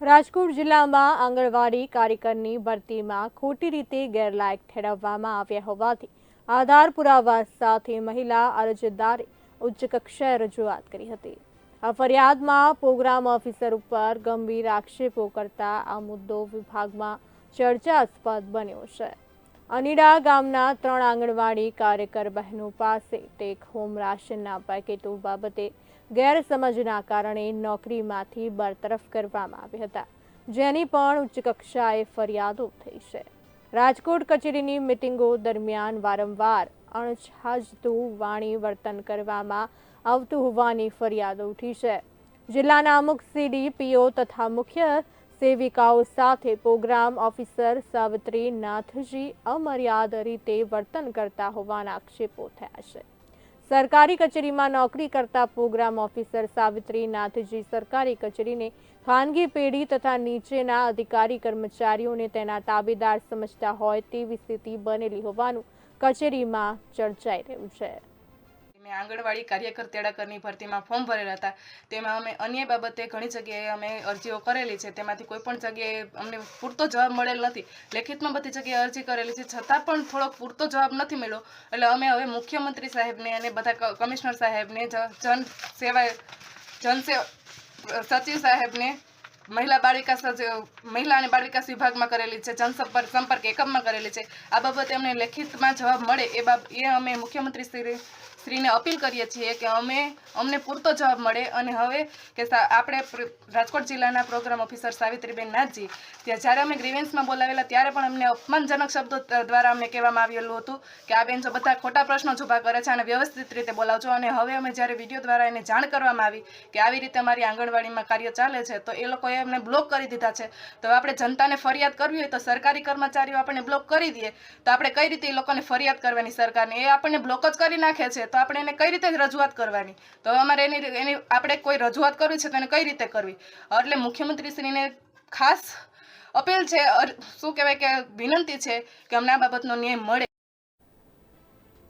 રાજકોટ જિલ્લામાં આંગણવાડી કાર્યકરની ભરતીમાં ખોટી રીતે ગેરલાયક ઠેરવવામાં આવ્યા હોવાથી આધાર પુરાવા સાથે મહિલા અરજદારે ઉચ્ચ કક્ષાએ રજૂઆત કરી હતી. આ ફરિયાદમાં પ્રોગ્રામ ઓફિસર ઉપર ગંભીર આક્ષેપો કરતા આ મુદ્દો વિભાગમાં ચર્ચાસ્પદ બન્યો છે. અનીડા ગામના ત્રણ આંગણવાડી કાર્યકર બહેનો પાસે ટેક હોમ રાશનના પેકેટો બાબતે ગેરસમજના કારણે નોકરીમાંથી બરતરફ કરવામાં આવ્યા હતા. જેની પણ ઉચ્ચ કક્ષાએ ફરિયાદો થઈ છે. રાજકોટ કચેરીની મિટિંગો દરમિયાન વારંવાર અણછાજતું વાણી વર્તન કરવામાં આવતું હોવાની ફરિયાદો ઉઠી છે. જિલ્લાના અમુક સીડીપીઓ તથા મુખ્ય સેવિકાઓ સાથે પ્રોગ્રામ ઓફિસર સાવિત્રી નાથજી અમર્યાદ રીતે વર્તન કરતા હોવાના આક્ષેપો થયા છે. સરકારી કચેરીમાં નોકરી કરતા પ્રોગ્રામ ઓફિસર સાવિત્રી નાથજી સરકારી કચેરીને ખાનગી પેઢી તથા નીચેના અધિકારી કર્મચારીઓને તેના તાબેદાર સમજતા હોય તેવી સ્થિતિ બનેલી હોવાનું કચેરીમાં ચર્ચાઈ રહ્યું છે. મેં આંગણવાડી કાર્યકર તેડાકરની ભરતીમાં ફોર્મ ભરેલા હતા. તેમાં અમે અન્ય બાબતે ઘણી જગ્યાએ અમે અરજીઓ કરેલી છે. તેમાંથી કોઈ પણ જગ્યાએ અમને પૂરતો જવાબ મળેલ નથી. લેખિતમાં બધી જગ્યાએ અરજી કરેલી છે. છતાં પણ થોડોક પૂરતો જવાબ નથી મળ્યો. એટલે અમે હવે મુખ્યમંત્રી સાહેબને અને બધા કમિશનર સાહેબને જન સેવા જન સચિવ સાહેબને મહિલા બાળ વિકાસ મહિલા અને બાળ વિકાસ વિભાગમાં કરેલી છે, જનસંપર્ક, સંપર્ક એકમમાં કરેલી છે. આ બાબતે અમને લેખિતમાં જવાબ મળે એ બાબ, એ અમે મુખ્યમંત્રી શ્રી શ્રીને અપીલ કરીએ છીએ કે અમે, અમને પૂરતો જવાબ મળે અને હવે કે આપણે રાજકોટ જિલ્લાના પ્રોગ્રામ ઓફિસર સાવિત્રીબેન નાથજી, ત્યાં જ્યારે અમે ગ્રીવેન્સમાં બોલાવેલા ત્યારે પણ અમને અપમાનજનક શબ્દો દ્વારા અમને કહેવામાં આવેલું હતું કે આ બેન જો બધા ખોટા પ્રશ્નો જ ઊભા કરે છે અને વ્યવસ્થિત રીતે બોલાવજો. અને હવે અમે જ્યારે વીડિયો દ્વારા એને જાણ કરવામાં આવી કે આવી રીતે અમારી આંગણવાડીમાં કાર્ય ચાલે છે, તો એ લોકોએ અમને બ્લોક કરી દીધા છે. તો આપણે જનતાને ફરિયાદ કરવી હોય તો સરકારી કર્મચારીઓ આપણને બ્લોક કરી દે. તો આપણે કઈ રીતે એ લોકોને ફરિયાદ કરવાની સરકારને? એ આપણને બ્લોક જ કરી નાખે છે. તો આપણે એને કઈ રીતે રજૂઆત કરવાની? તો અમારે એની એની, આપણે કોઈ રજૂઆત કરવી છે તો એને કઈ રીતે કરવી? એટલે મુખ્યમંત્રીશ્રીને ખાસ અપીલ છે શું કહેવાય કે વિનંતી છે કે અમને આ બાબતનો ન્યાય મળે.